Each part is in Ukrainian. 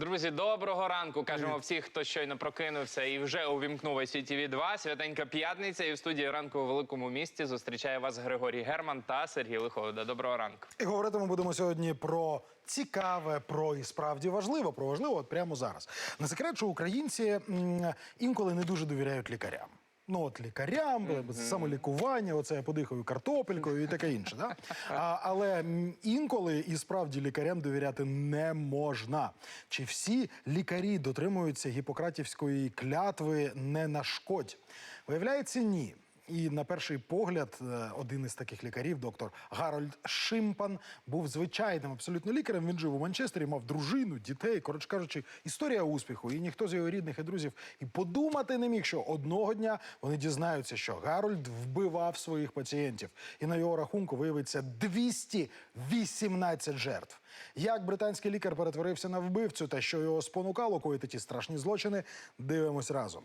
Друзі, доброго ранку. Кажемо всіх, хто щойно прокинувся і вже увімкнув ICTV 2 Святенька п'ятниця. І в студії ранку у великому місті зустрічає вас Григорій Герман та Сергій Лиховода. Доброго ранку. І говорити ми будемо сьогодні про цікаве, про і справді важливо, про важливо от прямо зараз. Не секрет, що українці м, інколи не дуже довіряють лікарям. Ну от лікарям, mm самолікування, оце я подихаю картопелькою і таке інше. Да? А, але інколи і справді лікарям довіряти не можна. Чи всі лікарі дотримуються гіпократівської клятви не нашкодь? Виявляється, ні. І на перший погляд, е, один із таких лікарів, доктор Гарольд Шимпан, був звичайним абсолютно лікарем. Він жив у Манчестері, мав дружину, дітей. Коротше кажучи, історія успіху. І ніхто з його рідних і друзів і подумати не міг, що одного дня вони дізнаються, що Гарольд вбивав своїх пацієнтів, і на його рахунку виявиться 218 жертв. Як британський лікар перетворився на вбивцю та що його спонукало коїти ті страшні злочини, дивимось разом.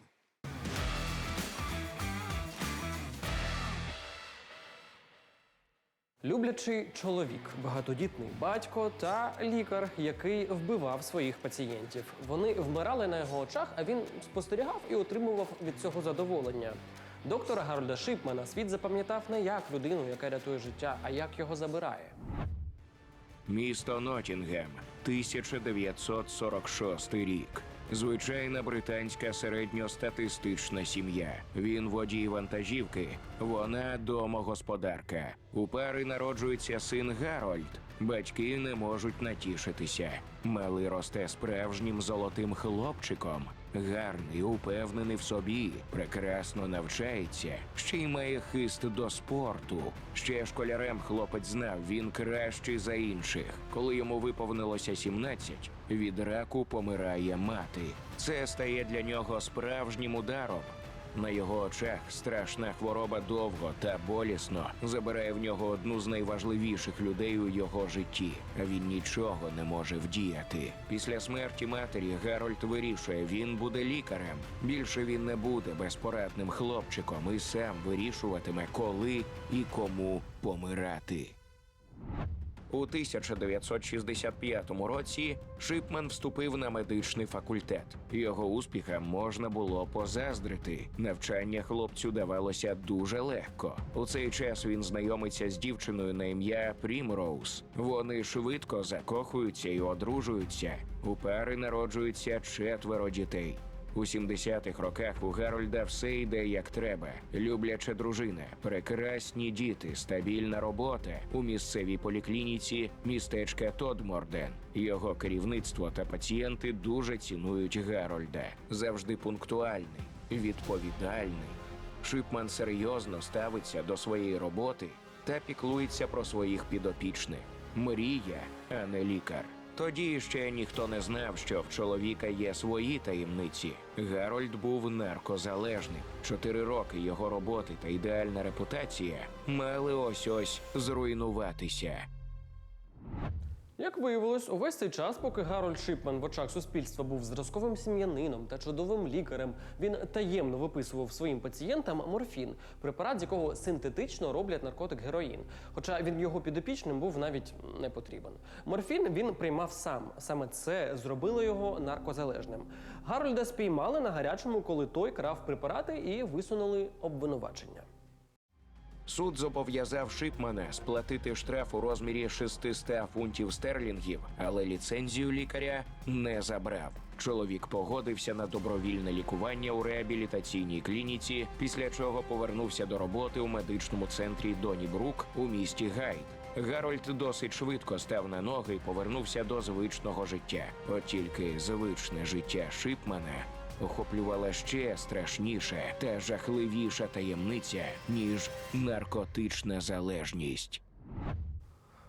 Люблячий чоловік, багатодітний батько та лікар, який вбивав своїх пацієнтів. Вони вмирали на його очах, а він спостерігав і отримував від цього задоволення. Доктора Гарольда Шипмана світ запам'ятав не як людину, яка рятує життя, а як його забирає. Місто Нотінгем, 1946 рік. Звичайна британська середньостатистична сім'я. Він водій вантажівки, вона домогосподарка. У пари народжується син Гарольд. Батьки не можуть натішитися. Малий росте справжнім золотим хлопчиком. Гарний, упевнений в собі, прекрасно навчається, ще й має хист до спорту. Ще школярем хлопець знав, він кращий за інших. Коли йому виповнилося 17, від раку помирає мати. Це стає для нього справжнім ударом. На його очах страшна хвороба довго та болісно забирає в нього одну з найважливіших людей у його житті. Він нічого не може вдіяти. Після смерті матері Гарольд вирішує, він буде лікарем. Більше він не буде безпорадним хлопчиком і сам вирішуватиме, коли і кому помирати. У 1965 році Шипман вступив на медичний факультет. Його успіхам можна було позаздрити. Навчання хлопцю давалося дуже легко. У цей час він знайомиться з дівчиною на ім'я Прімроуз. Вони швидко закохуються і одружуються. У пари народжується четверо дітей. У 70-х роках у Гарольда все йде як треба. Любляча дружина, прекрасні діти, стабільна робота у місцевій поліклініці містечка Тодморден. Його керівництво та пацієнти дуже цінують Гарольда. Завжди пунктуальний, відповідальний. Шипман серйозно ставиться до своєї роботи та піклується про своїх підопічних. Мрія, а не лікар. Тоді ще ніхто не знав, що в чоловіка є свої таємниці. Гарольд був наркозалежним. Чотири роки його роботи та ідеальна репутація мали ось ось зруйнуватися. Як виявилось, увесь цей час, поки Гарольд Шипман в очах суспільства був зразковим сім'янином та чудовим лікарем, він таємно виписував своїм пацієнтам морфін, препарат, з якого синтетично роблять наркотик героїн. Хоча він його підопічним був навіть не потрібен. Морфін він приймав сам. Саме це зробило його наркозалежним. Гарольда спіймали на гарячому, коли той крав препарати і висунули обвинувачення. Суд зобов'язав Шипмана сплатити штраф у розмірі 600 фунтів стерлінгів, але ліцензію лікаря не забрав. Чоловік погодився на добровільне лікування у реабілітаційній клініці, після чого повернувся до роботи у медичному центрі Донібрук у місті Гайд. Гарольд досить швидко став на ноги і повернувся до звичного життя. От тільки звичне життя Шипмана охоплювала ще страшніша та жахливіша таємниця, ніж наркотична залежність.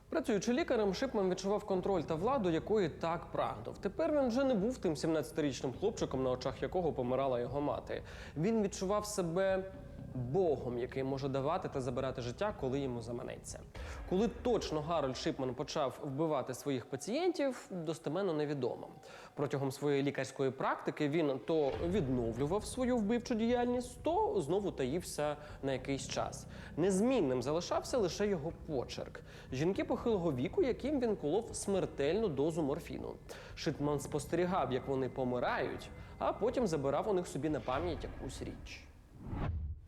Працюючи лікарем, Шипман відчував контроль та владу, якої так прагнув. Тепер він вже не був тим 17-річним хлопчиком, на очах якого помирала його мати. Він відчував себе богом, який може давати та забирати життя, коли йому заманеться. Коли точно Гарольд Шипман почав вбивати своїх пацієнтів, достеменно невідомо. Протягом своєї лікарської практики він то відновлював свою вбивчу діяльність, то знову таївся на якийсь час. Незмінним залишався лише його почерк. Жінки похилого віку, яким він колов смертельну дозу морфіну. Шипман спостерігав, як вони помирають, а потім забирав у них собі на пам'ять якусь річ.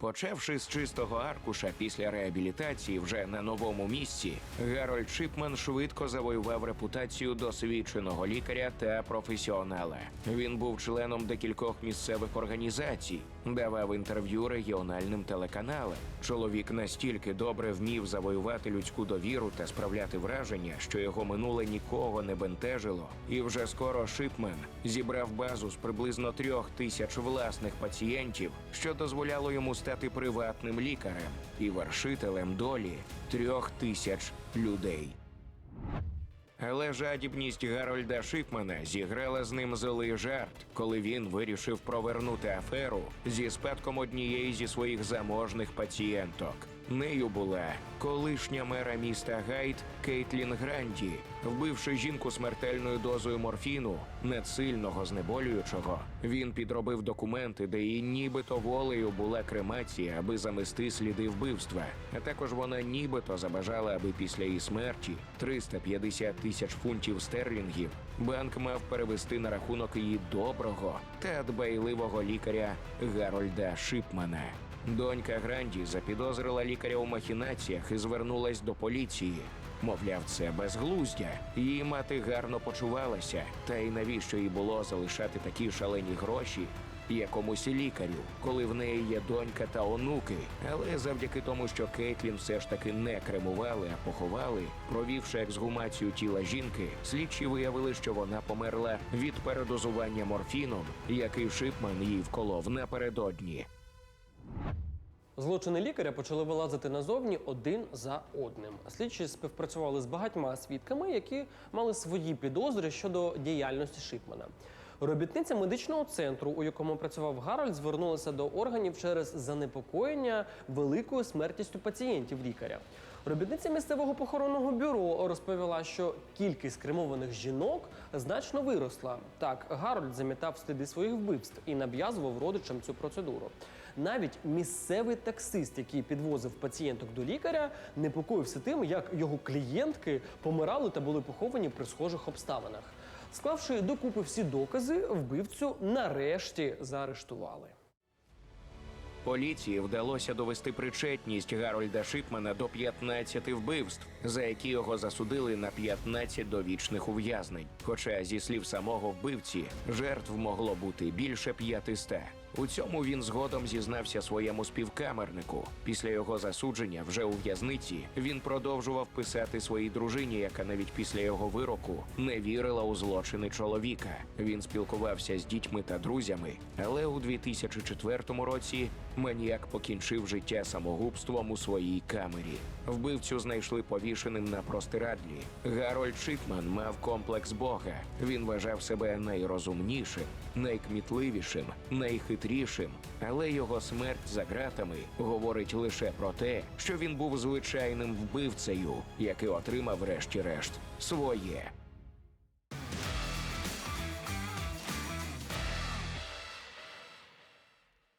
Почавши з чистого аркуша після реабілітації вже на новому місці, Гарольд Шипман швидко завоював репутацію досвідченого лікаря та професіонала. Він був членом декількох місцевих організацій, давав інтерв'ю регіональним телеканалам. Чоловік настільки добре вмів завоювати людську довіру та справляти враження, що його минуле нікого не бентежило. І вже скоро Шипман зібрав базу з приблизно трьох тисяч власних пацієнтів, що дозволяло йому стати приватним лікарем і вершителем долі трьох тисяч людей. Але жадібність Гарольда Шипмана зіграла з ним злий жарт, коли він вирішив провернути аферу зі спадком однієї зі своїх заможних пацієнток. Нею була колишня мера міста Гайт Кейтлін Гранді, вбивши жінку смертельною дозою морфіну, надсильного знеболюючого. Він підробив документи, де її нібито волею була кремація, аби замести сліди вбивства. А також вона нібито забажала, аби після її смерті 350 тисяч фунтів стерлінгів банк мав перевести на рахунок її доброго та дбайливого лікаря Гарольда Шипмана. Донька Гранді запідозрила лікаря у махінаціях і звернулась до поліції. Мовляв, це безглуздя. Її мати гарно почувалася, та й навіщо їй було залишати такі шалені гроші якомусь лікарю, коли в неї є донька та онуки. Але завдяки тому, що Кейтлін все ж таки не кремували, а поховали, провівши ексгумацію тіла жінки, слідчі виявили, що вона померла від передозування морфіном, який Шипман їй вколов напередодні. Злочини лікаря почали вилазити назовні один за одним. Слідчі співпрацювали з багатьма свідками, які мали свої підозри щодо діяльності Шипмана. Робітниця медичного центру, у якому працював Гарольд, звернулася до органів через занепокоєння великою смертністю пацієнтів лікаря. Робітниця місцевого похоронного бюро розповіла, що кількість кремованих жінок значно виросла. Так, Гарольд замітав сліди своїх вбивств і нав'язував родичам цю процедуру. Навіть місцевий таксист, який підвозив пацієнток до лікаря, непокоївся тим, як його клієнтки помирали та були поховані при схожих обставинах. Склавши докупи всі докази, вбивцю нарешті заарештували. Поліції вдалося довести причетність Гарольда Шипмана до 15 вбивств, за які його засудили на 15 довічних ув'язнень. Хоча, зі слів самого вбивці, жертв могло бути більше 500. У цьому він згодом зізнався своєму співкамернику. Після його засудження, вже у в'язниці, він продовжував писати своїй дружині, яка навіть після його вироку не вірила у злочини чоловіка. Він спілкувався з дітьми та друзями, але у 2004 році маніяк покінчив життя самогубством у своїй камері. Вбивцю знайшли повішеним на простирадлі. Гарольд Шипман мав комплекс Бога. Він вважав себе найрозумнішим, найкмітливішим, найхитрішим. Але його смерть за ґратами говорить лише про те, що він був звичайним вбивцею, який отримав, врешті-решт, своє.